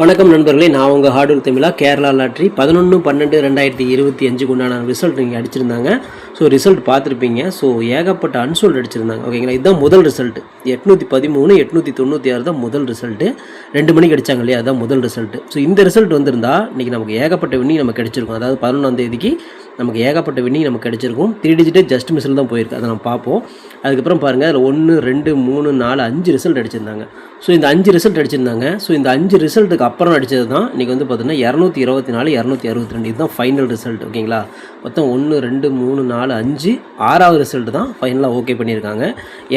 வணக்கம் நண்பர்களே நான் உங்கள் ஹார்டுல் தமிழா. கேரளா லாட்ரி பதினொன்று பன்னெண்டு ரெண்டாயிரத்தி இருபத்தி அஞ்சுக்கு உண்டான ரிசல்ட் நீங்கள் அடிச்சிருந்தாங்க. ஸோ ரிசல்ட் பார்த்துருப்பீங்க. ஸோ ஏகப்பட்ட அன்சோல்டு அடிச்சிருந்தாங்க. ஓகேங்களா இதுதான் முதல் ரிசல்ட் எட்நூற்றி பதிமூணு எட்நூற்றி தொண்ணூற்றி ஆறு தான் முதல் ரிசல்ட்டு ரெண்டு மணிக்கு அடிச்சாங்க இல்லையா? அதுதான் முதல் ரிசல்ட்டு ஸோ இந்த ரிசல்ட் வந்திருந்தா இன்றைக்கி நமக்கு ஏகப்பட்ட வின்னி நமக்கு கிடைச்சிருக்கும். அதாவது பதினொன்றாம் தேதிக்கு நமக்கு ஏகப்பட்ட வின்னி நமக்கு கிடச்சிருக்கும். த்ரீ டிஜிட்டே ஜஸ்ட் மிஸ்ஸில் தான் போயிருக்கு. அதை நம்ம பார்ப்போம். அதுக்கப்புறம் பாருங்கள் அதில் ஒன்று ரெண்டு மூணு நாலு அஞ்சு ரிசல்ட் அடிச்சிருந்தாங்க. ஸோ இந்த அஞ்சு ரிசல்ட் அடிச்சிருந்தாங்க. ஸோ இந்த அஞ்சு ரிசல்ட்டுக்கு அப்புறம் அடித்தது தான் இன்றைக்கி வந்து பார்த்தீங்கன்னா இரநூத்தி இருபத்தி நாலு இரநூத்தி அறுபத்தி ரெண்டு. இதுதான் ஃபைனல் ரிசல்ட் ஓகேங்களா மொத்தம் ஒன்று ரெண்டு மூணு நாலு அஞ்சு ஆறாவது ரிசல்ட் தான் ஃபைனலாக ஓகே பண்ணியிருக்காங்க.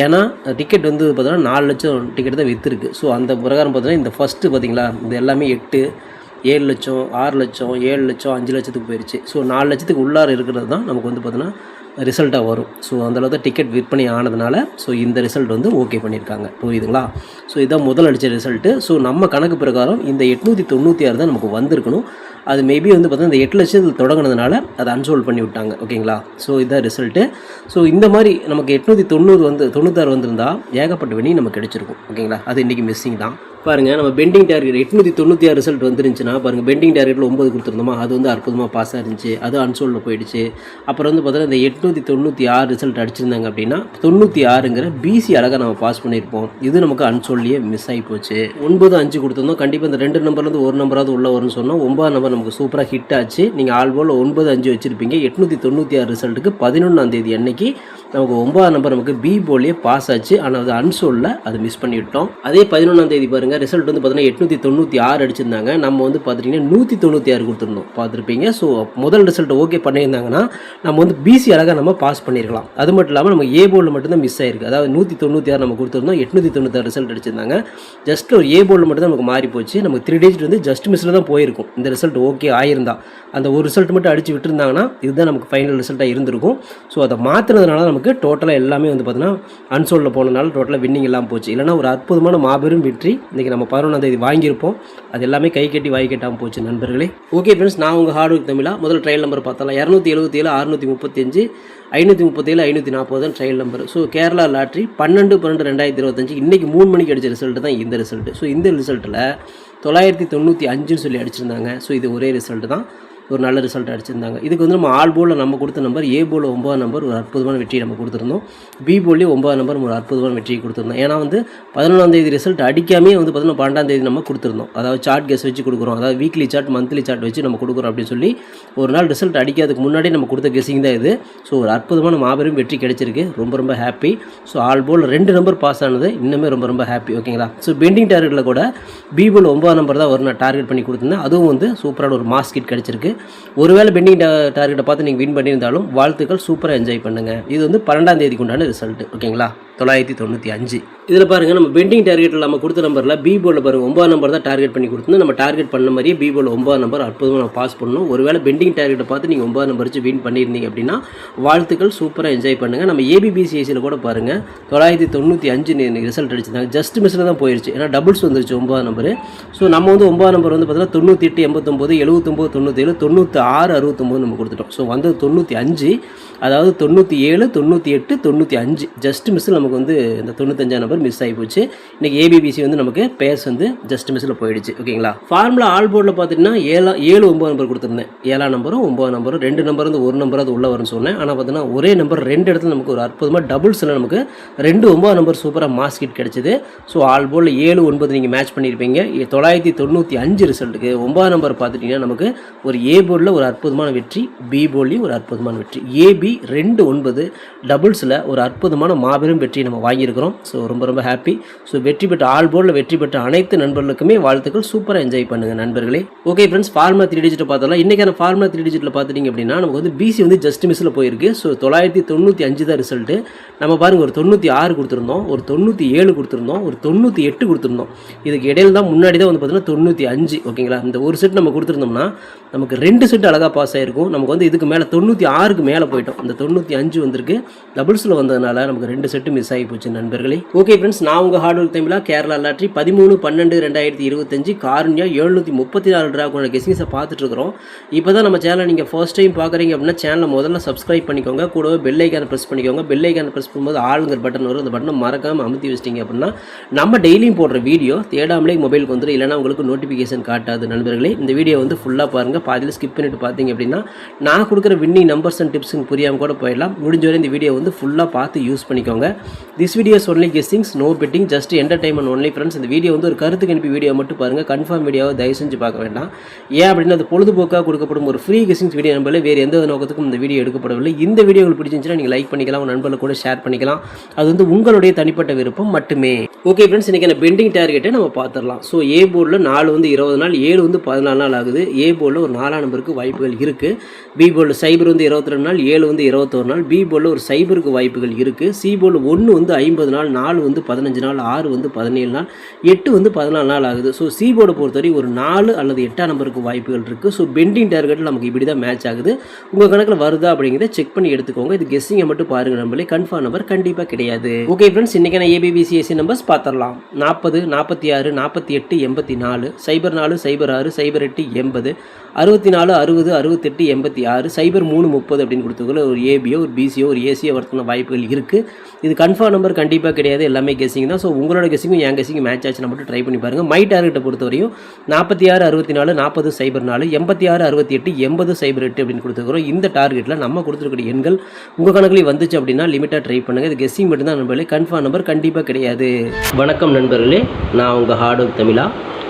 ஏன்னா டிக்கெட் வந்து பார்த்தீங்கன்னா நாலு லட்சம் டிக்கெட் தான் விற்றுருக்கு ஸோ அந்த பிரகாரம் பார்த்தீங்கன்னா இந்த ஃபஸ்ட்டு பார்த்தீங்களா இது எல்லாமே எட்டு ஏழு லட்சம் ஆறு லட்சம் ஏழு லட்சம் அஞ்சு லட்சத்துக்கு போயிடுச்சு ஸோ நாலு லட்சத்துக்கு உள்ளார இருக்கிறது தான் நமக்கு வந்து பார்த்தீங்கன்னா ரிசல்ட்டாக வரும். ஸோ அந்தளவுக்கு தான் டிக்கெட் விற்பனை ஆனதுனால ஸோ இந்த ரிசல்ட் வந்து ஓகே பண்ணியிருக்காங்க. புரியுதுங்களா? ஸோ இதான் முதல் அடித்த ரிசல்ட்டு ஸோ நம்ம கணக்கு பிரகாரம் இந்த எட்நூற்றி தொண்ணூற்றி ஆறு தான் நமக்கு வந்திருக்கணும். அது மேபி வந்து பார்த்தீங்கன்னா இந்த எட்டு லட்சத்தில் தொடங்கினதுனால அதை அன்சோல்வ் பண்ணி விட்டாங்க. ஓகேங்களா ஸோ இதான் ரிசல்ட்டு ஸோ இந்த மாதிரி நமக்கு எட்நூற்றி தொண்ணூறு வந்து தொண்ணூத்தாறு வந்திருந்தால் ஏகப்பட்ட வெளியும் நமக்கு கிடைச்சிருக்கும். ஓகேங்களா அது இன்றைக்கி மிஸ்ஸிங் தான். பாருங்கள் நம்ம பெண்டிங் டார்கெட் எட்நூற்றி தொண்ணூற்றி ஆறு ரிசல்ட் வந்துருந்துச்சுன்னா பாருங்கள் பெண்டிங் டார்கெட்டில் ஒம்பது கொடுத்துருந்தோமா? அது வந்து அற்புதமாக பாஸ் ஆயிருந்துச்சு அது அன்சோல்டில் போயிடுச்சு. அப்புறம் வந்து பார்த்தீங்கன்னா இந்த எட்நூற்றி தொண்ணூற்றி ஆறு ரிசல்ட் அடிச்சிருந்தாங்க அப்படின்னா தொண்ணூற்றி ஆறுங்கிற பிசி அழகாக நம்ம பாஸ் பண்ணியிருப்போம். இது நமக்கு அன்சோல்லையே மிஸ் ஆகி போச்சு. ஒன்பது அஞ்சு கொடுத்துருந்தோம். கண்டிப்பாக இந்த ரெண்டு நம்பர்லேருந்து ஒரு நம்பராவது உள்ள வரும்னு சொன்னால் ஒன்பது நம்பர் நமக்கு சூப்பராக ஹிட் ஆச்சு. நீங்கள் ஆல்போல் ஒன்பது அஞ்சு வச்சுருப்பீங்க. எட்நூற்றி தொண்ணூற்றி ஆறு ரிசல்ட்டுக்கு பதினொன்றாம் தேதி அன்னைக்கு நமக்கு ஒன்பதாம் நம்பர் நமக்கு பி போலியே பாஸ் ஆச்சு. ஆனால் அது அன்சோலில் அது மிஸ் பண்ணிவிட்டோம் அதே பதினொன்றாம் தேதி பாருங்கள் ரிசல்ட் வந்து பார்த்தீங்கன்னா எட்நூற்றி தொண்ணூற்றி ஆறு அடிச்சிருந்தாங்க. நம்ம வந்து பார்த்துட்டிங்கன்னா நூற்றி தொண்ணூற்றி ஆறு கொடுத்துருந்தோம். பார்த்துருப்பீங்க ஸோ முதல் ரிசல்ட் ஓகே பண்ணியிருந்தாங்கன்னா நம்ம வந்து பிசி அழகாக நம்ம பாஸ் பண்ணியிருக்கலாம் அது மட்டும் இல்லாமல் நம்ம ஏ போலில் மட்டும்தான் மிஸ் ஆயிருக்கு. அதாவது நூற்றி தொண்ணூற்றி ஆறு நம்ம கொடுத்துருந்தோம் எட்நூற்றி தொண்ணூத்தாறு ரிசல்ட் அடிச்சிருந்தாங்க. ஜஸ்ட் ஒரு ஏ போலில் மட்டும் தான் நமக்கு மாறி போச்சு. நமக்கு த்ரீ டேஜ் வந்து ஜஸ்ட் மிஸ்ஸில் தான் போயிருக்கும். இந்த ரிசல்ட் ஓகே ஆயிருந்தா. அந்த ஒரு ரிசல்ட் மட்டும் அடிச்சு விட்டுருந்தாங்கன்னா இதுதான் நமக்கு ஃபைனல் ரிசல்ட்டாக இருந்திருக்கும். ஸோ அதை மாற்றினதுனால நமக்கு டோட்டலாக எல்லாமே வந்து பார்த்தீங்கன்னா அன்சோல்டில் போனதுனால டோட்டலாக வின்னிங் எல்லாம் போச்சு. இல்லைனா ஒரு அற்புதமான மாபெரும் வெற்றி இன்றைக்கி நம்ம பதினொன்றாம் தேதி வாங்கியிருப்போம். அது எல்லாமே கை கட்டி வாய் கட்டாமல் போச்சு நண்பர்களே. ஓகே ஃப்ரெண்ட்ஸ் நான் உங்கள் ஹார்ட் ஒர்க் தமிழா. முதல் ட்ரையல் நம்பர் பார்த்தலாம் இரநூத்தி எழுபத்தி ஏழு அறுநூற்றி முப்பத்தஞ்சு ஐநூற்றி முப்பத்தேழு ஐநூற்றி நாற்பது தான் trial number so Kerala lottery பன்னெண்டு பன்னெண்டு ரெண்டாயிரத்தி இருபத்தஞ்சு இன்றைக்கி மூணு மணிக்கு அடித்த ரிசல்ட் தான் இந்த ரிசல்ட் ஸோ இந்த ரிசல்ட்டில் தொள்ளாயிரத்தி தொண்ணூற்றி அஞ்சுன்னு சொல்லி அடிச்சிருந்தாங்க. ஸோ இது ஒரே ரிசல்ட்டு தான். ஒரு நல்ல ரிசல்ட் அடிச்சிருந்தாங்க. இதுக்கு வந்து நம்ம ஆல் போலில் நம்ம கொடுத்த நம்பர் ஏ போலில் ஒம்பது நம்பர் ஒரு அற்புதமான வெற்றியை நம்ம கொடுத்துருந்தோம். பி போல்லேயும் ஒம்பது நம்பர் ஒரு அற்புதமான வெற்றியை கொடுத்துருந்தோம். ஏன்னா வந்து பதினொன்றாம் தேதி ரிசல்ட் அடிக்காமே வந்து பார்த்தீங்கன்னா பன்னெண்டாம் தேதி நம்ம கொடுத்துருந்தோம். அதாவது சார்ட் கெஸ் வச்சு கொடுக்குறோம். அதாவது வீக்லி சார்ட் மந்த்லி சார்ட் வச்சு நம்ம கொடுக்குறோம் அப்படின்னு சொல்லி ஒரு நாள் ரிசல்ட் அடிக்காதுக்கு முன்னாடி நம்ம கொடுத்த கெஸிங் தான் இது. ஸோ ஒரு அற்புதமான மாபெரும் வெற்றி கிடைச்சிருக்கு. ரொம்ப ரொம்ப ஹாப்பி ஸோ ஆல் போல் ரெண்டு நம்பர் பாஸ் ஆனது இன்னுமே ரொம்ப ரொம்ப ஹாப்பி ஓகேங்களா ஸோ பெண்டிங் டார்கெட்டில் கூட பி போல் ஒம்பது நம்பர் தான் ஒரு நான் டார்கெட் பண்ணி கொடுத்துருந்தேன். அதுவும் வந்து சூப்பரான ஒரு மாஸ்கிட் கிடச்சிருக்கு. ஒருவேளை பெண்டிங் டார்கெட்டை பார்த்து நீங்கள் வின் பண்ணியிருந்தாலும் வாழ்த்துக்கள் சூப்பராக என்ஜாய் பண்ணுங்கள் இது வந்து பன்னெண்டாம் தேதிக்கு உண்டான ரிசல்ட் ஓகேங்களா தொள்ளாயிரத்தி தொண்ணூற்றி அஞ்சு. இதில் பாருங்கள் நம்ம பெண்டிங் டார்கெட்டில் நம்ம கொடுத்த நம்பரில் பி போர்டில் பாருங்கள் ஒம்பது நம்பர் தான் டார்கெட் பண்ணி கொடுத்துருந்தோம். நம்ம டார்கெட் பண்ண மாதிரியே பி போர்டில் ஒம்பது நம்பர் அற்புதமாக நம்ம பாஸ் பண்ணணும். ஒருவேளை பெண்டிங் டார்கெட்டை பார்த்து நீங்கள் ஒம்பது நம்பர் வச்சு வின் பண்ணியிருந்தீங்க அப்படின்னா வாழ்த்துக்கள் சூப்பராக என்ஜாய் பண்ணுங்கள் நம்ம ஏபிபிசிஎஸ்சியில் கூட பாருங்கள் தொள்ளாயிரத்தி தொண்ணூற்றி அஞ்சு ரிசல்ட் அடிச்சிருந்தாங்க. ஜஸ்ட் மிஸ்ஸில் தான் போயிடுச்சு ஏன்னா டபுள்ஸ் வந்துருச்சு ஒம்பது நம்பர் ஸோ நம்ம வந்து ஒம்பது நம்பர் வந்து பார்த்தீங்கன்னா தொண்ணூற்றி எட்டு எண்பத்தொம்போது எழுபத்தொம்போது தொண்ணூற்றேழு தொண்ணூற்றி ஆறு அறுபத்தொம்போது நம்ம கொடுத்துட்டோம். ஸோ வந்தது தொண்ணூற்றி அஞ்சு அதாவது தொண்ணூற்றி ஏழு தொண்ணூற்றி எட்டு தொண்ணூற்றி அஞ்சு. ஜஸ்ட் மிஸ்ஸில் நம்ம நமக்கு வந்து இந்த தொண்ணூத்தஞ்சாம் நம்பர் மிஸ் ஆகி போச்சு. இன்றைக்கி ஏபிபிசி வந்து நமக்கு பேர்ஸ் வந்து ஜஸ்ட் மிஸ்ஸில் போயிடுச்சு. ஓகேங்களா ஃபார்முலா ஆல் போர்டில் பார்த்தீங்கன்னா ஏழா ஏழு ஒம்பது நம்பர் கொடுத்துருந்தேன். ஏழாம் நம்பரும் ஒம்பது நம்பரும் ரெண்டு நம்பர் வந்து ஒரு நம்பர் அது உள்ளே வரும்னு சொன்னேன். ஆனால் பார்த்தீங்கன்னா ஒரே நம்பர் ரெண்டு இடத்துல நமக்கு ஒரு அற்புதமாக டபுள்ஸில் நமக்கு ரெண்டு ஒம்பது நம்பர் சூப்பராக மாஸ்கிட் கிடச்சிது. ஸோ ஆல் போர்டில் ஏழு ஒன்பது நீங்கள் மேட்ச் பண்ணியிருப்பீங்க தொள்ளாயிரத்தி தொண்ணூற்றி அஞ்சு ரிசல்ட்டுக்கு ஒம்பது நம்பர் பார்த்துட்டிங்கன்னா நமக்கு ஒரு ஏ போர்டில் ஒரு அற்புதமான வெற்றி பி போர்ட்லேயும் ஒரு அற்புதமான வெற்றி. ஏபி ரெண்டு ஒன்பது டபுள்ஸில் ஒரு அற்புதமான மாபெரும் வெற்றி நம்ம வாங்கியிருக்கிறோம். ஸோ ரொம்ப ரொம்ப ஹாப்பி ஸோ வெற்றி பெற்ற ஆல் போர்டில் வெற்றி பெற்ற அனைத்து நண்பர்களுக்குமே வாழ்த்துக்கள். சூப்பராக என்ஜாய் பண்ணுங்கள் நண்பர்களே. ஓகே ஃப்ரெண்ட்ஸ் ஃபார்முலா த்ரீ டிஜிட்டில் பார்த்தலாம் இன்றைக்கான ஃபார்முலா த்ரீ டிஜிட்டில் பார்த்துட்டிங்க அப்படின்னா நமக்கு வந்து பிசி வந்து ஜஸ்ட் மிஸ்ஸில் போயிருக்கு. ஸோ தொள்ளாயிரத்தி தொண்ணூற்றி அஞ்சு தான் ரிசல்ட்டு நம்ம பாருங்கள் ஒரு தொண்ணூற்றி ஆறு கொடுத்துருந்தோம் ஒரு தொண்ணூற்றி ஏழு கொடுத்துருந்தோம் ஒரு தொண்ணூற்றி எட்டு கொடுத்துருந்தோம். இதுக்கு இடையில தான் முன்னாடி தான் வந்து பார்த்தீங்கன்னா தொண்ணூற்றி அஞ்சு ஓகேங்களா இந்த ஒரு செட் நம்ம கொடுத்துருந்தோம்னா நமக்கு ரெண்டு செட் அழகாக பாஸ் ஆகிருக்கும் நமக்கு வந்து இதுக்கு மேலே தொண்ணூற்றி ஆறுக்கு மேலே போயிட்டோம். அந்த தொண்ணூற்றி அஞ்சு வந்திருக்கு. டபுள்ஸில் வந்ததுனால நமக்கு ரெண்டு செட்டு மிஸ் மிஸ் ஆகி போச்சு நண்பர்களே. ஓகே ஃப்ரெண்ட்ஸ் நான் உங்கள் ஹார்ட் ஒர்க் தமிழா கேரளா லாட்ரி பதிமூணு பன்னெண்டு ரெண்டாயிரத்தி இருபத்தஞ்சு காரணியா எழுநூற்றி முப்பத்தி நாலு ட்ராக்கோட கெஸிங்ஸை பார்த்துட்டு இருக்கிறோம் இப்போ தான் நம்ம சேனலை நீங்கள் ஃபர்ஸ்ட் டைம் பார்க்குறீங்க அப்படின்னா சேனலை முதல்ல சப்ஸ்கிரைப் பண்ணிக்கோங்க. கூடவே பெல் ஐக்கான ப்ரெஸ் பண்ணிக்கோங்க. பெல் ஐக்கான ப்ரெஸ் பண்ணும்போது ஆளுங்கிற பட்டன் வரும். அந்த பட்டனை மறக்காமல் அமுத்தி வச்சிட்டிங்க அப்படின்னா நம்ம டெய்லியும் போடுற வீடியோ தேடாமலே மொபைலுக்கு வந்துடும் இல்லைனா உங்களுக்கு நோட்டிஃபிகேஷன் காட்டாது நண்பர்களே. இந்த வீடியோ வந்து ஃபுல்லாக பாருங்கள் பாதியில் ஸ்கிப் பண்ணிட்டு பார்த்தீங்க அப்படின்னா நான் கொடுக்குற வின்னிங் நம்பர்ஸ் அண்ட் டிப்ஸுங்க புரியாமல் கூட போயிடலாம். முடிஞ்ச வரை இந்த வீடியோ வந்து ஃபுல்லாக பார்த்து யூஸ் பண்ணிக்கோங்க. This videos only guessings no betting just entertainment only friends இந்த வீடியோ வந்து ஒரு கருத்து கணிப்பு வீடியோ மட்டும் பாருங்கள் கன்ஃபார்ம் வீடியோவை தயவு செஞ்சு பார்க்க வேண்டாம். ஏன் அப்படின்னா அது பொழுதுபோக்காக கொடுக்கப்படும் ஒரு ஃப்ரீ கெஸ்ஸிங்ஸ் வீடியோ நம்பரில் வேறு எந்த நோக்கத்துக்கும் இந்த வீடியோ எடுக்கப்படவில்லை. இந்த வீடியோ உங்களுக்கு பிடிச்சிருந்துச்சுன்னா நீங்கள் லைக் பண்ணிக்கலாம் உங்கள் நண்பர்கள் கூட ஷேர் பண்ணிக்கலாம். அது வந்து உங்களுடைய தனிப்பட்ட விருப்பம் மட்டுமே. ஓகே ஃப்ரெண்ட்ஸ் இன்றைக்கி பெண்டிங் டார்கெட்டை நம்ம பார்த்துடலாம். ஸோ ஏ போர்டில் நாலு வந்து இருபது நாள் ஏழு வந்து பதினாலு நாள் ஆகுது. ஏ போர்டில் ஒரு நாலாம் நம்பருக்கு வாய்ப்புகள் இருக்குது பி போர்டில் சைபர் வந்து இருபத்தி ரெண்டு நாள் ஏழு வந்து இருபத்தொரு நாள். பி போர்டில் ஒரு சைபருக்கு வாய்ப்புகள் இருக்குது சி போர்டில் ஒன்று வந்து ஐம்பது நாள் நாலு வந்து பதினஞ்சு நாள் ஆறு வந்து பதினேழு நாள் எட்டு வந்து பதினாலு நாள் ஆகுது. ஸோ சி போர்டை பொறுத்தவரை ஒரு நாலு அல்லது எட்டாம் நம்பருக்கு வாய்ப்புகள் இருக்குது ஸோ பெண்டிங் டார்கெட்டில் நமக்கு இப்படி தான் மேட்ச் ஆகுது. உங்கள் கணக்கில் வருதா அப்படிங்கிறத செக் பண்ணி எடுத்துக்கோங்க. இது கெஸ்ஸிங்கை மட்டும் பாருங்கள் நம்மளே கன்ஃபார்ம் நம்பர் கண்டிப்பாக கிடையாது. ஓகே ஃப்ரெண்ட்ஸ் இன்றைக்கான ஏபிபிசிஎஸ்சி நம்பர்ஸ் பார்த்துடலாம். நாற்பது நாற்பத்தி ஆறு நாற்பத்தி எட்டு எண்பத்தி நாலு சைபர் நாலு சைபர் ஆறு சைபர் எட்டு எண்பது அறுபத்தி நாலு அறுபது அறுபத்தெட்டு எண்பத்தி ஆறு சைபர் மூணு முப்பது அப்படின்னு கொடுத்துக்கல ஒரு ஏபியோ ஒரு பிசியோ ஒரு ஏசியோ வரத்துக்கான வாய்ப்புகள் இருக்குது இது கன்ஃபார்ம் நம்பர் கண்டிப்பாக கிடையாது. எல்லாமே கெஸிங் தான். ஸோ உங்களோட கெஸிங்கும் என் கெஸிங்கும் மேட்ச் ஆச்சுன்னா மட்டும் ட்ரை பண்ணி பாருங்கள் மை டார்கெட்டை பொறுத்தவரையும் நாற்பத்தி ஆறு அறுபத்தி நாலு நாற்பது சைபர் நாலு எண்பத்தி ஆறு அறுபத்தி எட்டு எண்பது சைபர் எட்டு அப்படின்னு கொடுத்துருக்குறோம். இந்த டார்கெட்டில் நம்ம கொடுத்துருக்கூடிய எண்கள் உங்கள் கணக்குலேயும் வந்துச்சு அப்படின்னா லிமிட்டாக ட்ரை பண்ணுங்கள் இது கெஸிங் மட்டும்தான் நண்பர்களே. கன்ஃபார்ம் நம்பர் கண்டிப்பாக கிடையாது. வணக்கம் நண்பர்களே. நான் உங்கள் ஹார்ட் ஒர்க் தமிழா.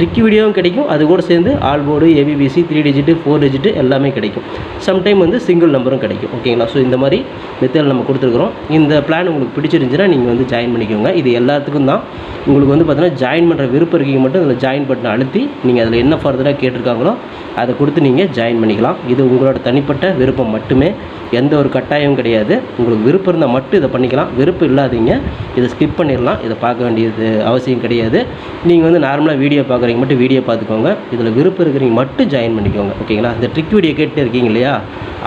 ட்ரிக்கி வீடியோவும் கிடைக்கும். அது கூட சேர்ந்து all board ABBC three digit four digit எல்லாமே கிடைக்கும். சம்டைம் வந்து சிங்கிள் நம்பரும் கிடைக்கும். ஓகேங்களா ஸோ இந்த மாதிரி மெத்தட் நம்ம கொடுத்துருக்குறோம். இந்த பிளான் உங்களுக்கு பிடிச்சிருந்துச்சுன்னா நீங்கள் வந்து ஜாயின் பண்ணிக்கோங்க. இது எல்லாத்துக்கும் தான். உங்களுக்கு வந்து பார்த்தீங்கன்னா ஜாயின் பண்ணுற விருப்பம் இருக்கீங்க மட்டும் அதில் ஜாயின் பட்டனை அழுத்தி நீங்கள் அதில் என்ன ஃபர்தராக கேட்டிருக்காங்களோ அதை கொடுத்து நீங்கள் ஜாயின் பண்ணிக்கலாம். இது உங்களோட தனிப்பட்ட விருப்பம் மட்டுமே. எந்த ஒரு கட்டாயமும் கிடையாது. உங்களுக்கு விருப்பம் இருந்தால் மட்டும் இதை பண்ணிக்கலாம். விருப்பம் இல்லாதீங்க இதை ஸ்கிப் பண்ணிடலாம். இதை பார்க்க வேண்டியது அவசியம் கிடையாது. நீங்கள் வந்து நார்மலாக வீடியோ பார்க்குறீங்க மட்டும் வீடியோ பார்த்துக்கோங்க. இதில் விருப்பம் இருக்கிறீங்க மட்டும் ஜாயின் பண்ணிக்கோங்க. ஓகேங்களா இந்த ட்ரிக் வீடியோ கேட்டு இருக்கீங்க இல்லையா?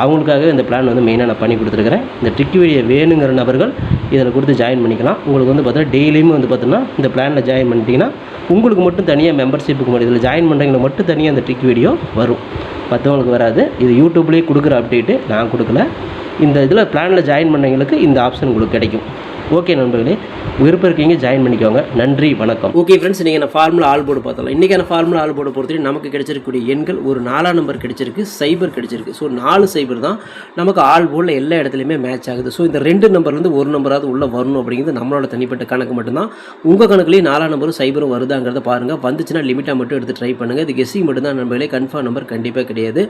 அவங்களுக்காக இந்த பிளான் வந்து மெயினாக நான் பண்ணி கொடுத்துருக்கிறேன். இந்த ட்ரிக் வீடியோ வேணுங்கிற நபர்கள் இதில் கொடுத்து ஜாயின் பண்ணிக்கலாம். உங்களுக்கு வந்து பார்த்தீங்கன்னா டெய்லியுமே வந்து பார்த்தீங்கன்னா இந்த பிளானில் ஜாயின் பண்ணிட்டீங்கன்னா உங்களுக்கு மட்டும் தனியாக மெம்பர்ஷிப்புக்கு மட்டும் இதில் ஜாயின் பண்ணுறவங்களுக்கு மட்டும் தனியாக அந்த ட்ரிக் வீடியோ வரும். மற்றவங்களுக்கு வராது. இது யூடியூப்லேயே கொடுக்குற அப்டேட்டு நான் கொடுக்கல. இந்த இதில் பிளானில் ஜாயின் பண்ணவங்களுக்கு இந்த ஆப்ஷன் உங்களுக்கு கிடைக்கும். ஓகே நண்பர்களே விருப்பம் இருக்கீங்க ஜாயின் பண்ணிக்கோங்க. நன்றி வணக்கம். ஓகே ஃப்ரெண்ட்ஸ் நீங்கள் நான் ஃபார்முலா ஆல் போர்டு பார்த்தலாம் இன்றைக்கான ஃபார்முலா ஆல் போர்டு பொறுத்தவரை நமக்கு கிடைச்சிருக்கக்கூடிய எண்கள் ஒரு நாலாம் நம்பர் கிடைச்சிருக்கு சைபர் கிடைச்சிருக்கு. ஸோ நாலு சைபர் தான் நமக்கு ஆல் போர்டில் எல்லா இடத்துலையுமே மேட்ச் ஆகுது. ஸோ இந்த ரெண்டு நம்பர்லேருந்து ஒரு நம்பராவது உள்ளே வரணும் அப்படிங்கிறது நம்மளோட தனிப்பட்ட கணக்கு மட்டும்தான். உங்கள் கணக்குலேயே நாலாம் நம்பரும் சைபரும் வருதாங்கிறத பாருங்கள் வந்துச்சுன்னா லிமிட்டாக மட்டும் எடுத்து ட்ரை பண்ணுங்கள் இது கெஸ்ஸிங் மட்டும் தான் நண்பர்களே. கன்ஃபார்ம் நம்பர் கண்டிப்பாக கிடையாது.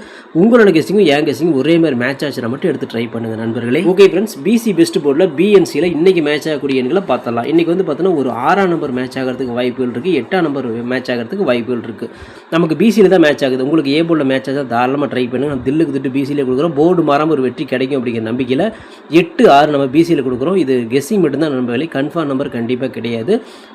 உங்களோட கெஸ்ஸிங்கும் என் கெஸ்ஸிங்கும் ஒரே மாதிரி மேட்ச் ஆச்சுன்னா மட்டும் எடுத்து ட்ரை பண்ணுங்கள் நண்பர்களே. ஓகே ஃப்ரெண்ட்ஸ் பிசி பெஸ்ட் போர்டில் பிஎன்சியில் இன்றைக்கி மேட்ச் ஆகக்கூடிய எண்களை பார்த்தலாம் இன்றைக்கி வந்து பார்த்தோன்னா ஒரு ஆறாம் நம்பர் மேட்ச் ஆகிறதுக்கு வாய்ப்புகள் இருக்குது எட்டாம் நம்பர் மேட்ச் ஆகிறதுக்கு வாய்ப்புகள் இருக்குது நமக்கு பிசியில் தான் மேட்ச் ஆகுது. உங்களுக்கு ஏ போர்டில் மேட்ச் தான் தாராளமாக ட்ரை பண்ணுங்கள் நம்ம தில்லுக்கு திட்டு பிசியில் கொடுக்குறோம். போர்டு மாறாமல் ஒரு வெற்றி கிடைக்கும் அப்படிங்கிற நம்பிக்கையில் எட்டு ஆறு நம்ம பிசியில் கொடுக்குறோம். இது கெஸ்ஸிங் மட்டும்தான் நண்பர்களே கன்ஃபார்ம் நம்பர் கண்டிப்பாக கிடையாது.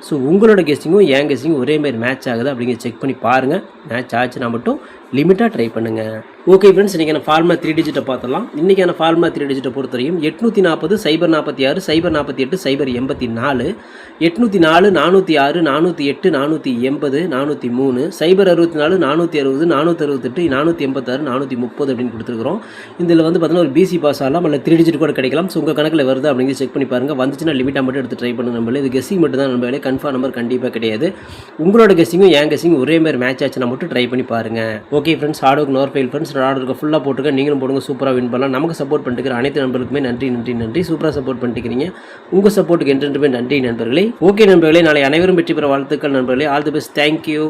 ஸோ உங்களோட கெஸ்ஸிங்கும் என் கெஸ்ஸிங்கும் ஒரே மாதிரி மேட்ச் ஆகுது அப்படிங்கிற செக் பண்ணி பாருங்கள் மேட்ச் ஆச்சுன்னா மட்டும் லிமிட்டாக ட்ரை பண்ணுங்கள் ஓகே ஃப்ரெண்ட்ஸ் இன்றைக்கான ஃபார்முலா த்ரீ டிஜிட்டை பார்த்தலாம் இன்றைக்கான ஃபார்முலா த்ரீ டிஜிட்டை பொறுத்தவரையும் எட்நூற்றி நாற்பது சைபர் நாற்பத்தி ஆறு சைபர் நாற்பத்தி எட்டு சைபர் எண்பத்தி நாலு எட்நூற்றி நாலு நானூற்றி ஆறு நானூற்றி எட்டு நானூற்றி எண்பது நானூற்றி மூணு சைபர் அறுபத்தி நாலு நானூற்றி அறுபது நானூற்றி அறுபத்தெட்டு நானூற்றி எண்பத்தாறு நானூற்றி முப்பது அப்படின்னு கொடுத்துருக்குறோம். இதில் வந்து பார்த்தீங்கன்னா ஒரு பிசி பாஸ் ஆகலாம் இல்லை த்ரீ டிஜிட் கூட கிடைக்கலாம். ஸோ உங்கள் கணக்கில் வருது அப்படிங்கிறது செக் பண்ணி பாருங்கள் வந்துச்சுன்னா லிமிட்டாக மட்டும் எடுத்து ட்ரை பண்ணுங்க நம்மளே. இது கெஸ்ஸிங் மட்டும் தான் நம்மளே. கன்ஃபார்ம் நம்பர் கண்டிப்பாக கிடையாது. உங்களோட கெஸ்ஸிங்கும் என் கெஸ்ஸிங்கும் ஒரே மாதிரி மேட்ச் ஆச்சுன்னா மட்டும் ட்ரை பண்ணி பாருங்கள் okay friends hard work nor fail friends hard work ஃபுல்லாக போட்டுக்க நீங்களும் போடுங்க சூப்பராக வின் பண்ணலாம். நமக்கு சப்போர்ட் பண்ணிட்டு அனைத்து நண்பர்களுக்குமே நன்றி நன்றி நன்றி. சூப்பராக சப்போர்ட் பண்ணிக்கிறீங்க. உங்கள் சப்போர்ட்டுக்கு என்றென்றுமே நன்றி நண்பர்களே. ஓகே நண்பர்களே நாளை அனைவரும் வெற்றி பெற வாழ்த்துக்கள் நண்பர்களே. All the best thank you